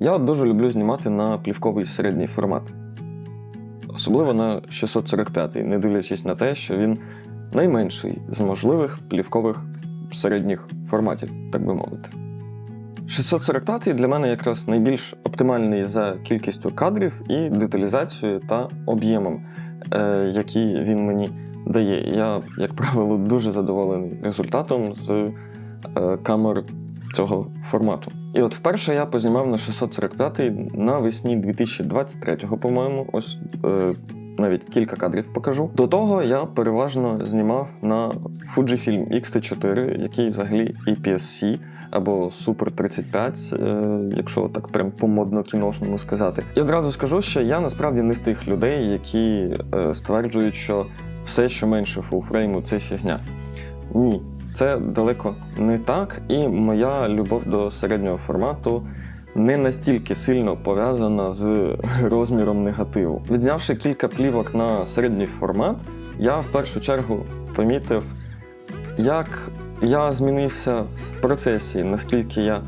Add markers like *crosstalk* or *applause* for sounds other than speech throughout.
Я от дуже люблю знімати на плівковий середній формат. Особливо на 645, не дивлячись на те, що він найменший з можливих плівкових середніх форматів, так би мовити. 645 для мене якраз найбільш оптимальний за кількістю кадрів і деталізацією та об'ємом, е, який він мені дає. Я, як правило, дуже задоволений результатом з е, камер цього формату. І от вперше я познімав на 645-й навесні 2023-го, по-моєму, ось е, навіть кілька кадрів покажу. До того я переважно знімав на Fujifilm X-T4, який взагалі APS-C або Super 35, е, якщо так прям по-модно кіношному сказати. І одразу скажу, що я насправді не з тих людей, які е, стверджують, що все, що менше фулфрейму, це фігня. Ні, це далеко не так, і моя любов до середнього формату не настільки сильно пов'язана з розміром негативу. Відзнявши кілька плівок на середній формат, я в першу чергу помітив, як я змінився в процесі, наскільки я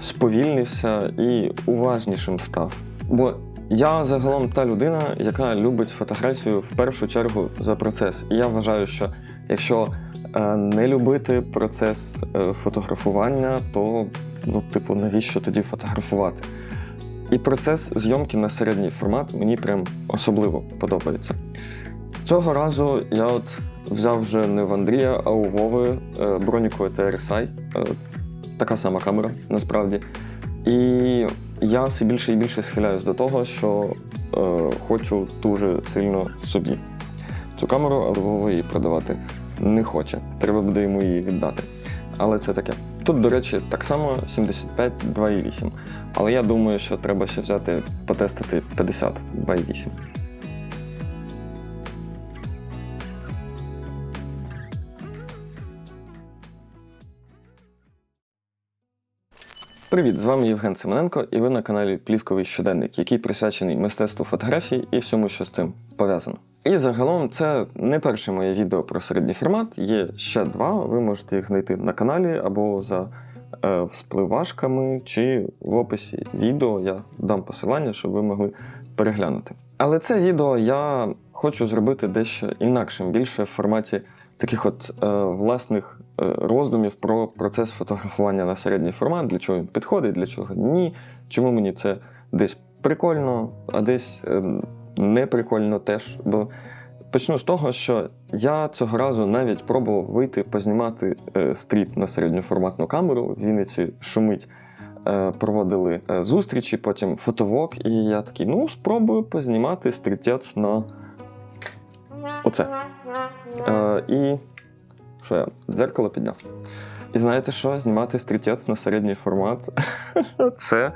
сповільнився і уважнішим став. Бо я загалом та людина, яка любить фотографію в першу чергу за процес. І я вважаю, що якщо не любити процес е, фотографування, то ну, типу, навіщо тоді фотографувати? І процес зйомки на середній формат мені прям особливо подобається. Цього разу я от взяв вже не в Андрія, а у Вови е, броніку TRSI. Е, така сама камера, насправді. І я все більше і більше схиляюсь до того, що е, хочу дуже сильно собі цю камеру, але її продавати не хоче. Треба буде йому її віддати. Але це таке. Тут, до речі, так само 75 2,8. Але я думаю, що треба ще взяти, потестити 50 2,8. Привіт, з вами Євген Семененко, і ви на каналі Плівковий щоденник, який присвячений мистецтву фотографії і всьому, що з цим пов'язано. І загалом це не перше моє відео про середній формат. Є ще два. Ви можете їх знайти на каналі або за е, вспливашками, чи в описі відео. Я дам посилання, щоб ви могли переглянути. Але це відео я хочу зробити дещо інакшим, більше в форматі таких от е, власних е, роздумів про процес фотографування на середній формат, для чого він підходить, для чого ні, чому мені це десь прикольно, а десь е, не прикольно теж. Бо почну з того, що я цього разу навіть пробував вийти познімати е, стріт на середньоформатну камеру. В Вінниці шумить. е, Проводили е, зустрічі, потім фотовок, і я такий, ну, спробую познімати стрітець на оце. Е, і що я? Дзеркало підняв. І знаєте що? Знімати стрітець на середній формат *laughs* це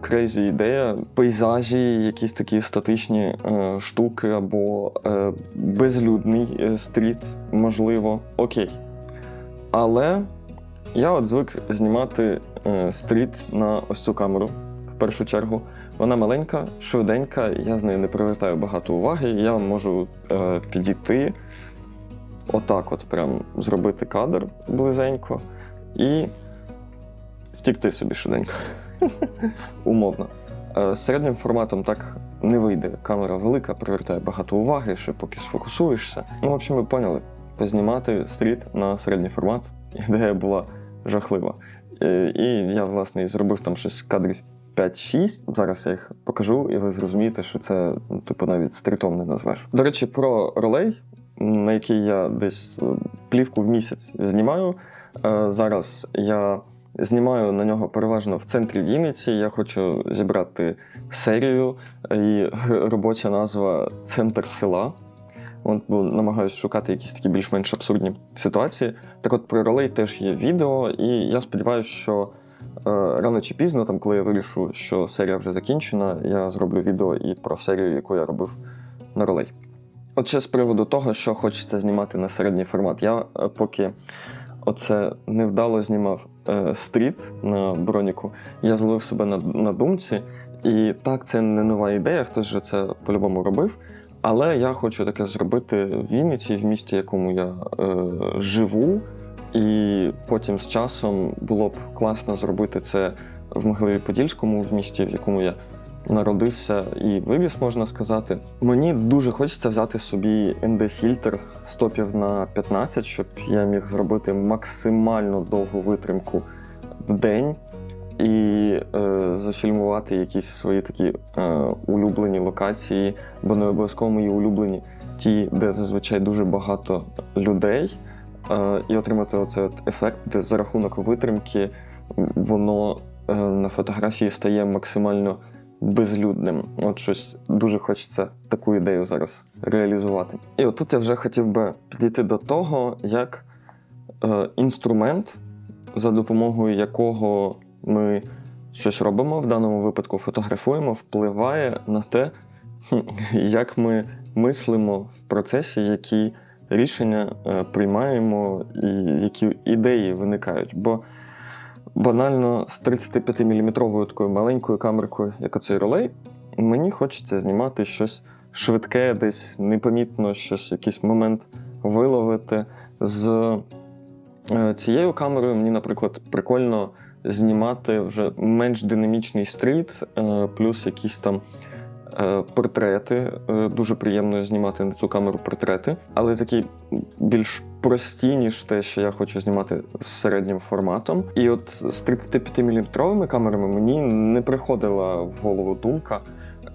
крейзі ідея. Пейзажі, якісь такі статичні е, штуки, або е, безлюдний е, стріт, можливо. Окей. Але я от звик знімати стріт на ось цю камеру в першу чергу. Вона маленька, швиденька, я з нею не привертаю багато уваги. Я можу е, підійти, отак, от прям зробити кадр близенько і втікти собі швиденько. Умовно. Е, середнім форматом так не вийде. Камера велика, привертає багато уваги, ще поки сфокусуєшся. Ну, в общем, ви поняли, познімати стріт на середній формат. Ідея була жахлива. Е, І я, власне, зробив там щось кадрів 5-6. Зараз я їх покажу, і ви зрозумієте, що це ну, типу навіть стрітом не назвеш. До речі, про ролей, на який я десь е, плівку в місяць знімаю. Зараз я знімаю на нього переважно в центрі Вінниці. Я хочу зібрати серію, і *laughs* робоча назва Центр села. От, бо намагаюся шукати якісь такі більш-менш абсурдні ситуації. Так от про ролей теж є відео, і я сподіваюся, що е, рано чи пізно, там, коли я вирішу, що серія вже закінчена, я зроблю відео і про серію, яку я робив на ролей. От ще з приводу того, що хочеться знімати на середній формат. Я е, поки оце невдало знімав е, стріт на броніку, я зловив себе на, на думці. І так, це не нова ідея, хтось же це по-любому робив. Але я хочу таке зробити в Вінниці, в місті, якому я е, живу. І потім з часом було б класно зробити це в Могилеві-Подільському, в місті, в якому я народився і виріс, можна сказати. Мені дуже хочеться взяти собі ND-фільтр стопів на 15, щоб я міг зробити максимально довгу витримку в день і е, зафільмувати якісь свої такі е, улюблені локації, бо не обов'язково мої улюблені ті, де зазвичай дуже багато людей, е, і отримати оцей от ефект, де за рахунок витримки воно е, на фотографії стає максимально безлюдним. От щось дуже хочеться таку ідею зараз реалізувати. І отут я вже хотів би підійти до того, як е, інструмент, за допомогою якого ми щось робимо, в даному випадку фотографуємо, впливає на те, *laughs* як ми мислимо в процесі, які рішення е, приймаємо і які ідеї виникають. Бо банально з 35-мм такою маленькою камеркою, як оцей ролей, мені хочеться знімати щось швидке, десь непомітно, щось, якийсь момент виловити. З е, цією камерою мені, наприклад, прикольно знімати вже менш динамічний стріт, е, плюс якісь там портрети. Е, Дуже приємно знімати на цю камеру портрети, але такі більш прості, ніж те, що я хочу знімати з середнім форматом. І от з 35-мм камерами мені не приходила в голову думка.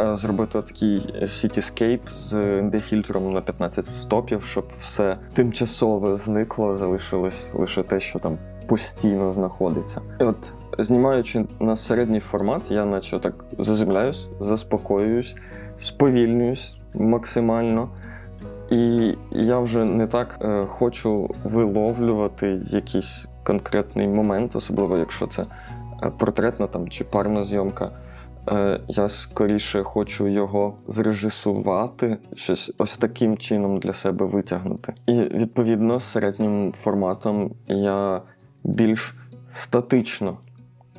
е, Зробити такий Cityscape з ND-фільтром на 15 стопів, щоб все тимчасово зникло, залишилось лише те, що там постійно знаходиться. І от знімаючи на середній формат, я наче так заземляюсь, заспокоююсь, сповільнююсь максимально. І я вже не так е, хочу виловлювати якийсь конкретний момент, особливо якщо це е, портретна там чи парна зйомка. Е, я скоріше хочу його зрежисувати, щось ось таким чином для себе витягнути. І відповідно з середнім форматом я більш статично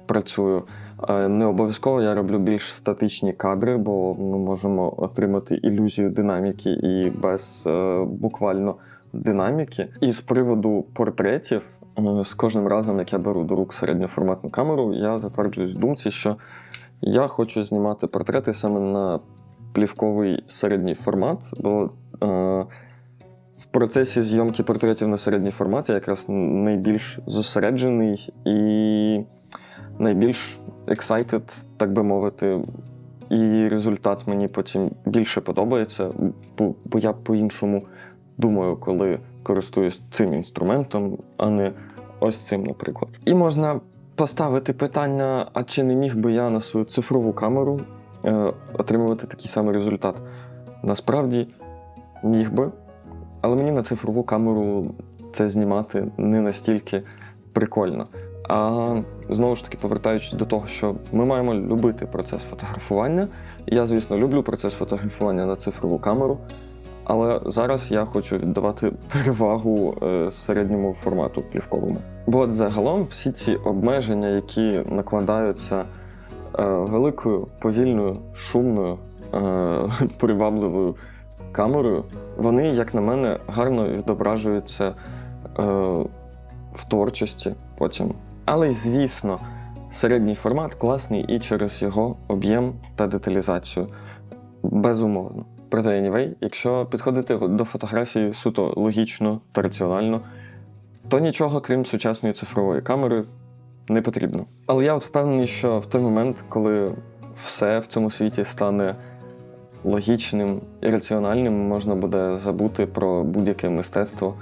працюю. Е, Не обов'язково я роблю більш статичні кадри, бо ми можемо отримати ілюзію динаміки і без е, буквально динаміки. І з приводу портретів, е, з кожним разом, як я беру до рук середньоформатну камеру, я затверджуюсь в думці, що я хочу знімати портрети саме на плівковий середній формат, бо в процесі зйомки портретів на середній формат я якраз найбільш зосереджений і найбільш excited, так би мовити. І результат мені потім більше подобається, бо, бо я по-іншому думаю, коли користуюсь цим інструментом, а не ось цим, наприклад. І можна поставити питання: а чи не міг би я на свою цифрову камеру е, отримувати такий самий результат? Насправді міг би, але мені на цифрову камеру це знімати не настільки прикольно. А знову ж таки, повертаючись до того, що ми маємо любити процес фотографування. Я, звісно, люблю процес фотографування на цифрову камеру, але зараз я хочу віддавати *laughs* перевагу е, середньому формату плівковому. Бо от загалом всі ці обмеження, які накладаються е, великою, повільною, шумною, е, *laughs* привабливою камерою, вони, як на мене, гарно відображуються в творчості потім. Але й звісно, середній формат класний і через його об'єм та деталізацію. Безумовно. Проте, anyway, якщо підходити до фотографії суто логічно та раціонально, то нічого крім сучасної цифрової камери не потрібно. Але я от впевнений, що в той момент, коли все в цьому світі стане логічним і раціональним, можна буде забути про будь-яке мистецтво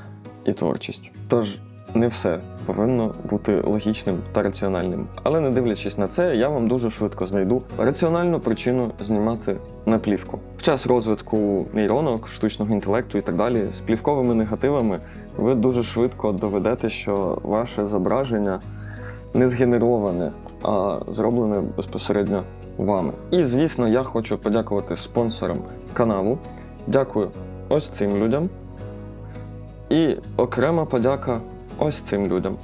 і творчість. Тож не все повинно бути логічним та раціональним. Але не дивлячись на це, я вам дуже швидко знайду раціональну причину знімати на плівку. В час розвитку нейронок, штучного інтелекту і так далі, з плівковими негативами ви дуже швидко доведете, що ваше зображення не згенероване, а зроблене безпосередньо вами. І звісно, я хочу подякувати спонсорам каналу. Дякую ось цим людям. І окрема подяка ось цим людям.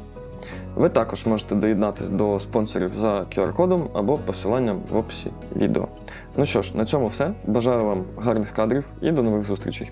Ви також можете доєднатися до спонсорів за QR-кодом або посиланням в описі відео. Ну що ж, на цьому все. Бажаю вам гарних кадрів і до нових зустрічей.